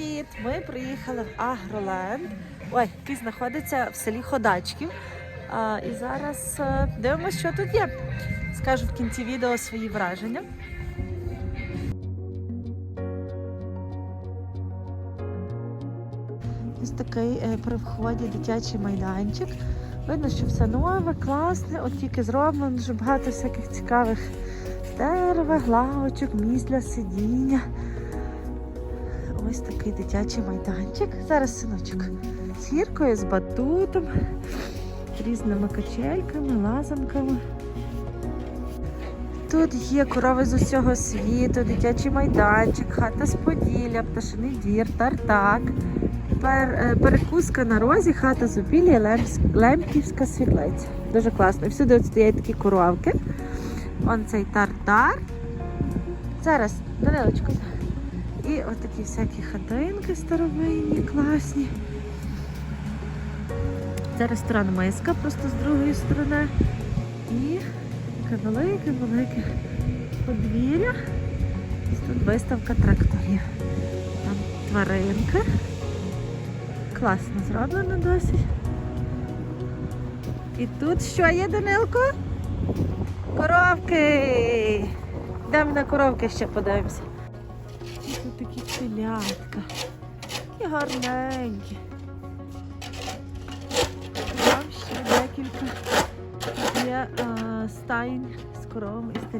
Привіт! Ми приїхали в Агроленд, ой, який знаходиться в селі Ходачків. А, і зараз е, дивимося, що тут є. Скажу в кінці відео свої враження. Ось такий е, при вході дитячий майданчик. Видно, що все нове, класне, от тільки зроблено, дуже багато всяких цікавих дерева, лавочок, місць для сидіння. Ось такий дитячий майданчик. Зараз синочок з гіркою, з батутом, різними качельками, лазанками. Тут є корови з усього світу, дитячий майданчик, хата з поділля, пташиний двір, тартак, пер, е, перекуска на розі, хата з обілля, лемківська світлиця. Дуже класно. Всюди стоять такі коровки. Он цей тартар. Зараз, Данилочко. І от такі всякі хатинки старовинні, класні. Це ресторан Миска, просто з другої сторони. І таке велике-велике подвір'я. Ось Тут виставка тракторів. Там тваринки. Класно зроблено досить. І тут що є, Данилко? Коровки! Йдемо на коровки ще подивимося. Такі телятка. І гарненькі. Там ще декілька є е, стайн з коровами і з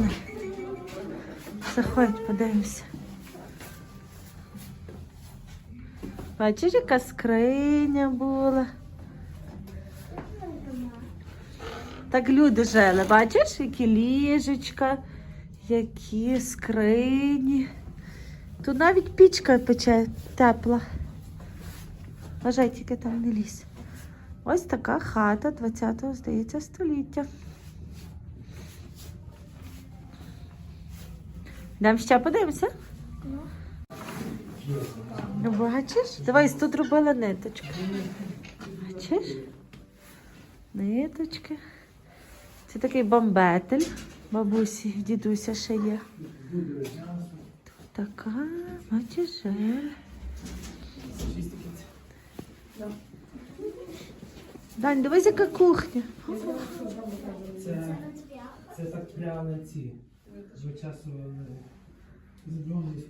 Можна? Заходь, подивимося. Бачиш, яка скриня була. Так люди жили, бачиш, які ліжечка, які скрині. Тут навіть пічка пече тепла. Вважай, тільки там не лізь. Ось така хата 20-го, здається, століття. Дам ще подивимося. Ну, бачиш? Давай тут робила ниточки. Бачиш? Ниточки. Це такий бомбетель. Бабусі, дідуся ще є. Тут така, бачиш. Дань, дивись, яка кухня. Це, так прямо ці.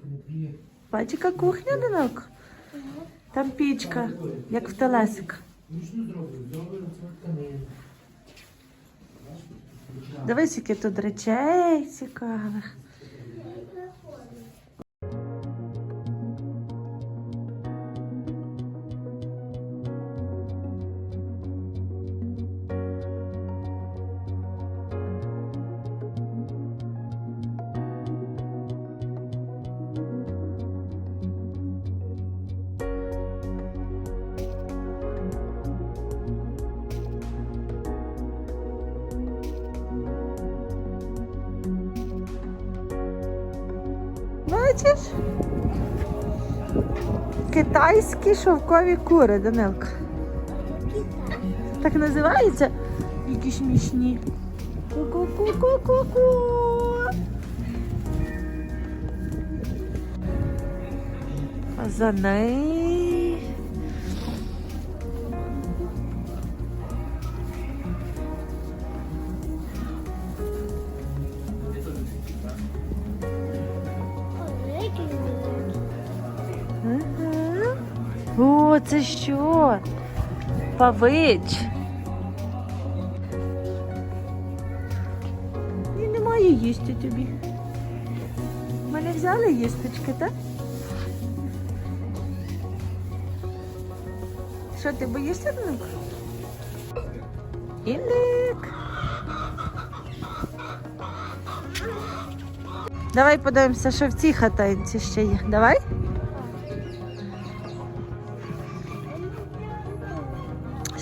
Коноплі. Бачиш, яка кухня, динок? Там пічка, як в телесик. Дивись, які тут речей цікавих. Бачиш? Китайські шовкові кури, Данилка. Так називається? Які смішні. Ку-ку-ку-ку-ку-ку. За О, це що? Павич. І немає їсти тобі. Ми не взяли їсточки, так? Що, ти боїшся Данилко? Індик. Давай подивимося, що в цій хатинці ще є. Давай.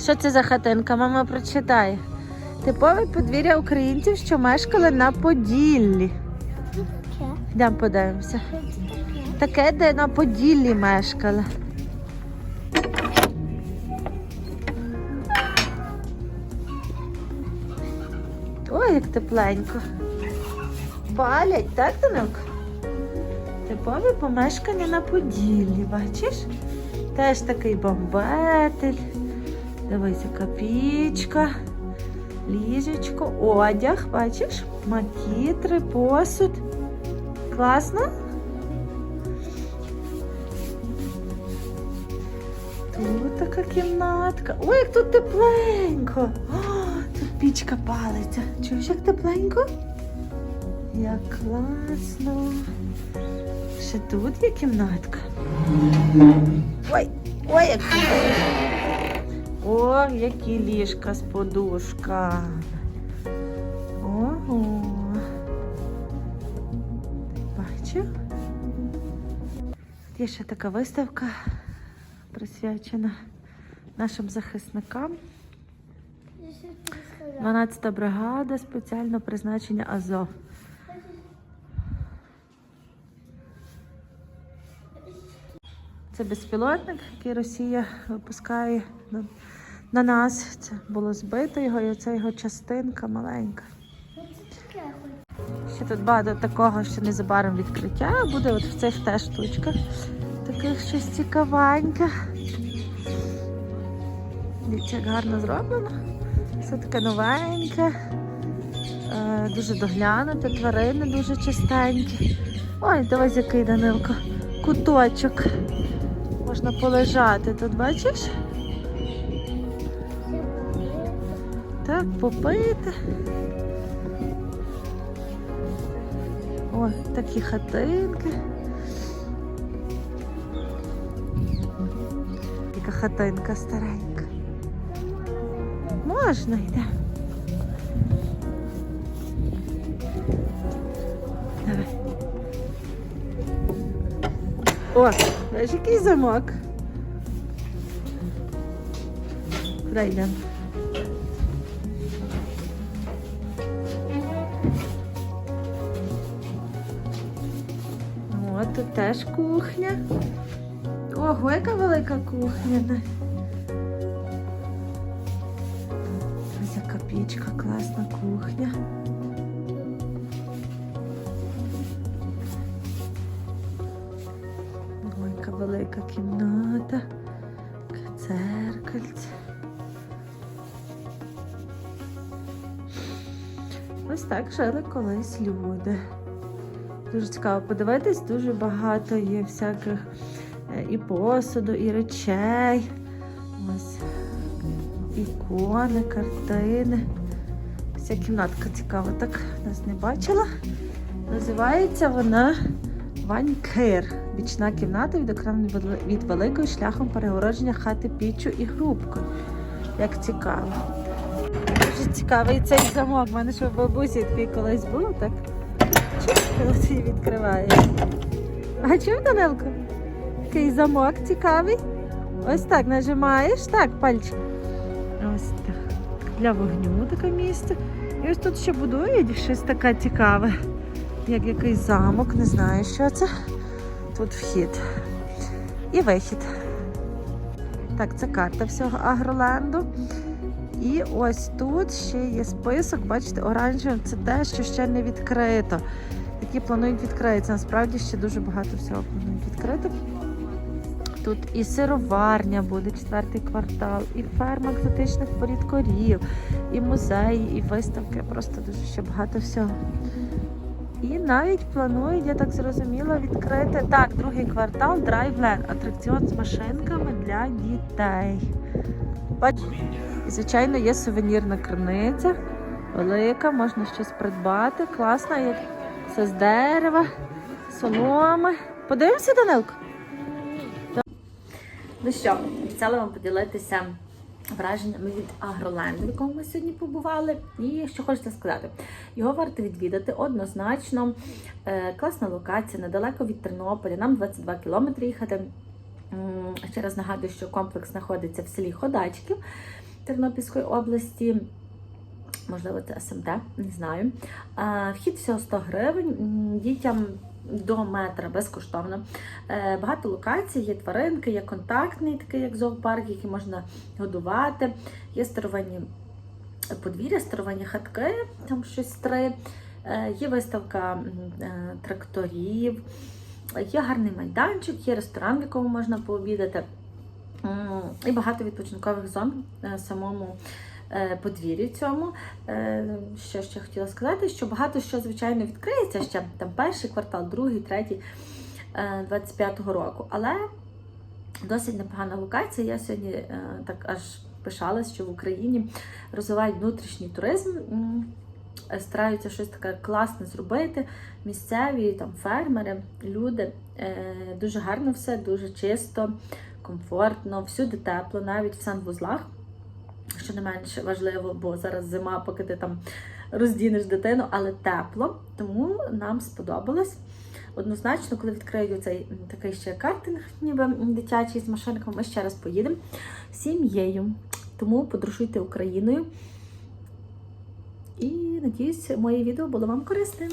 Що це за хатинка? Мама прочитає. Типове подвір'я українців, що мешкали на Поділлі. Йдемо подивимося. Таке, де на Поділлі мешкали. Ой, як тепленько. Палять, так, Данилко? Типове помешкання на Поділлі, бачиш? Теж такий бомбетель. Дивись, яка пічка, ліжечко, одяг, бачиш? Макітри, посуд. Класно? Тут така кімнатка. Ой, як тут тепленько. О, тут пічка палиться. Чуєш, як тепленько? Як класно. Ще тут є кімнатка. Ой, ой, як О, які ліжка з подушками. Ого. Бачив? Є ще така виставка присвячена нашим захисникам. 12-та бригада спеціального призначення Азов. Це безпілотник, який Росія випускає на, на нас. Це було збито його, і оце його частинка маленька. Ще тут багато такого, що незабаром відкриття буде от в цих теж штучках. Таких щось цікавеньке. Дивіться, як гарно зроблено. Все таке новеньке. Е, дуже доглянуте, тварини дуже чистенькі. Ой, давай який Данилко. Куточок. Можна полежати тут, бачиш? Так, попити. О, такі хатинки. Яка хатинка старенька. Можна йде. Давай. О, бачиш, який замок. Куди йдемо? О, тут теж кухня. Ого, яка велика кухня. Ось яка пічка, класна кухня. Кімната. Яке Ось так жили колись люди. Дуже цікаво подивитись, дуже багато є всяких е, і посуду, і речей. Ось ікони, картини. Ця кімнатка цікава, так нас не бачила. Називається вона Ванькир. Бічна кімната відокремлена від- великої шляхом перегородження хати піччю і грубкою. Як цікаво. Дуже цікавий цей замок. У мене ще в бабусі такий колись був, так? Коли ти її відкриваєш. А чув, Данилко? Такий замок цікавий. Ось так нажимаєш, так, пальчик. Ось так. Для вогню таке місце. І ось тут ще будують щось таке цікаве. Як якийсь замок, не знаю, що це. Тут вхід. І вихід. Так, це карта всього Агроленду. І ось тут ще є список, бачите, оранжевим це те, що ще не відкрито. Які планують відкритися. Насправді ще дуже багато всього планують відкрити. Тут і сироварня буде, четвертий квартал, і ферма екзотичних порід корів, і музеї, і виставки. Просто дуже ще багато всього. І навіть планують, я так зрозуміла, відкрити так, другий квартал Драйвлен, атракціон з машинками для дітей. Бач, і, звичайно, є сувенірна криниця, велика, можна щось придбати. Класна, як все з дерева, соломи. Подивимося, Данилко? Ну що, обіцяла вам поділитися враженнями від Агроленду, в якому ми сьогодні побували. І що хочеться сказати, його варто відвідати однозначно. Е, класна локація, недалеко від Тернополя, нам 22 кілометри їхати. Ще раз нагадую, що комплекс знаходиться в селі Ходачків Тернопільської області. Можливо, це СМТ, не знаю. Е, Вхід всього 100 гривень. Дітям до метра безкоштовно. Е, Багато локацій, є тваринки, є контактний, такий як зоопарк, який можна годувати. Є старовинні подвір'я, старовинні хатки, там щось три. Е, Є виставка е, тракторів, є гарний майданчик, є ресторан, в якому можна пообідати. І багато відпочинкових зон самому е, подвір'ї цьому. Е, Що ще хотіла сказати, що багато що, звичайно, відкриється ще там перший квартал, другий, третій е, 25-го року. Але досить непогана локація. Я сьогодні е, так аж пишалась, що в Україні розвивають внутрішній туризм. е, Стараються щось таке класне зробити. Місцеві там фермери, люди. Е, Дуже гарно все, дуже чисто, комфортно, всюди тепло, навіть в санвузлах що не менш важливо, бо зараз зима, поки ти там роздінеш дитину, але тепло, тому нам сподобалось. Однозначно, коли відкриють цей такий ще картинг, ніби дитячий з машинками, ми ще раз поїдемо сім'єю. Тому подорожуйте Україною. І надіюсь, моє відео було вам корисним.